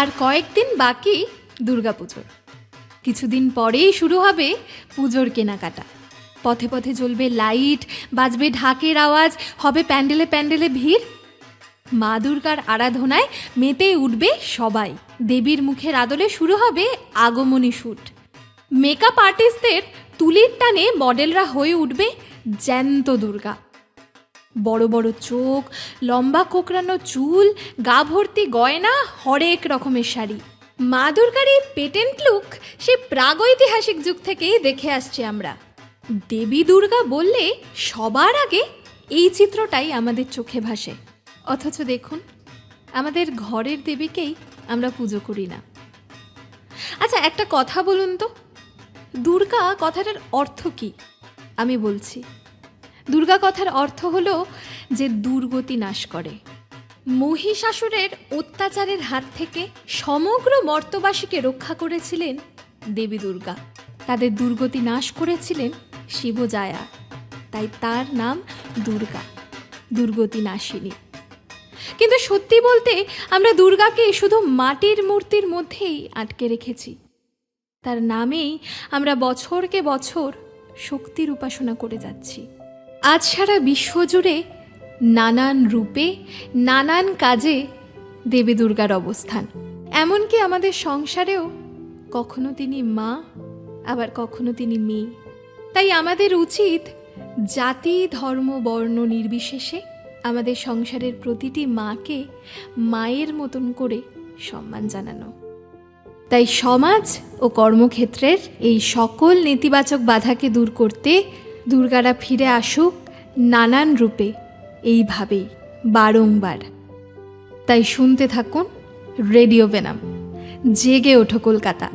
আর কয়েকদিন বাকি দুর্গাপুজোর। কিছুদিন পরেই শুরু হবে পুজোর কেনাকাটা। পথে পথে জ্বলবে লাইট, বাজবে ঢাকের আওয়াজ, হবে প্যান্ডেলে প্যান্ডেলে ভিড়। মা দুর্গার আরাধনায় মেতে উঠবে সবাই। দেবীর মুখের আদলে শুরু হবে আগমনী শ্যুট মেকআপ আর্টিস্টদের তুলির টানে মডেলরা হয়ে উঠবে জ্যান্ত দুর্গা। বড় বড় চোখ, লম্বা কোকড়ানো চুল, গা ভর্তি গয়না, হরেক রকমের শাড়ি। মা দুর্গার এই পেটেন্ট লুক সে প্রাগৈতিহাসিক যুগ থেকেই দেখে আসছি আমরা। দেবী দুর্গা বললে সবার আগে এই চিত্রটাই আমাদের চোখে ভাসে। অথচ দেখুন, আমাদের ঘরের দেবীকেই আমরা পুজো করি না। আচ্ছা একটা কথা বলুন তো। দুর্গা কথাটার অর্থ কি? আমি বলছি দুর্গা কথার অর্থ হলো যে দুর্গতি নাশ করে। মহিষাসুরের অত্যাচারের হাত থেকে সমগ্র মর্তবাসীকে রক্ষা করেছিলেন দেবী দুর্গা। তাদের দুর্গতি নাশ করেছিলেন শিবজায়া। তাই তার নাম দুর্গা, দুর্গতি নাশিনী। কিন্তু সত্যি বলতে আমরা দুর্গাকে শুধু মাটির মূর্তির মধ্যেই আটকে রেখেছি। তার নামেই আমরা বছরকে বছর শক্তির উপাসনা করে যাচ্ছি। আজ সারা বিশ্বজুড়ে নানান রূপে, নানান কাজে দেবী দুর্গার অবস্থান। এমনকি আমাদের সংসারেও কখনো তিনি মা, আবার কখনো তিনি মেয়ে। তাই আমাদের উচিত জাতি, ধর্ম, বর্ণ নির্বিশেষে আমাদের সংসারের প্রতিটি মাকে মায়ের মতন করে সম্মান জানানো। তাই সমাজ ও কর্মক্ষেত্রের এই সকল নেতিবাচক বাধাকে দূর করতে দুর্গারা ফিরে আসুক নানান রূপে এইভাবেই বারংবার। তাই শুনতে থাকুন রেডিও বেনাম। জেগে ওঠো কলকাতা।